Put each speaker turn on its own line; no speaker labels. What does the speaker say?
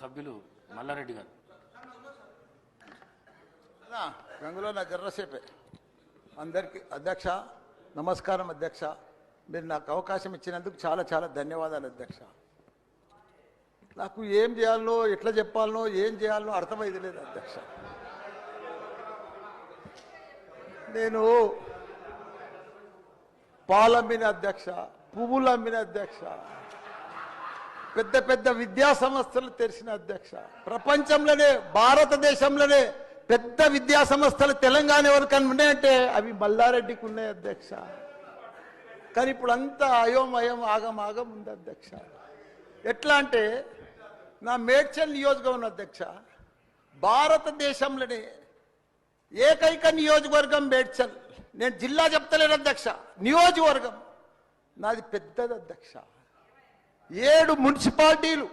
సభ్యులు మల్లారెడ్డి గారు.
గంగులో నా జర్రసేపే అందరికీ అధ్యక్ష నమస్కారం అధ్యక్ష. మీరు నాకు అవకాశం ఇచ్చినందుకు చాలా చాలా ధన్యవాదాలు అధ్యక్ష. నాకు ఏం చేయాలనో ఎట్లా చెప్పాలనో ఏం చేయాలనో అర్థమైంది లేదు అధ్యక్ష. నేను పాలమ్మిన అధ్యక్ష పువ్వులమ్మిన అధ్యక్ష. పెద్ద పెద్ద విద్యా సంస్థలు తెరిచిన అధ్యక్ష. ప్రపంచంలోనే భారతదేశంలోనే పెద్ద విద్యా సంస్థలు తెలంగాణ ఎవరికైనా ఉన్నాయంటే అవి మల్లారెడ్డికి ఉన్నాయి అధ్యక్ష. కానీ ఇప్పుడు అంతా అయోమయం ఆగమాగం ఉంది అధ్యక్ష. ఎట్లా అంటే నా మేడ్చల్ నియోజకవర్గం అధ్యక్ష భారతదేశంలోనే ఏకైక నియోజకవర్గం మేడ్చల్. నేను జిల్లా చెప్తలేను అధ్యక్ష నియోజకవర్గం. నాది పెద్దది అధ్యక్ష. ఏడు మున్సిపాలిటీలు.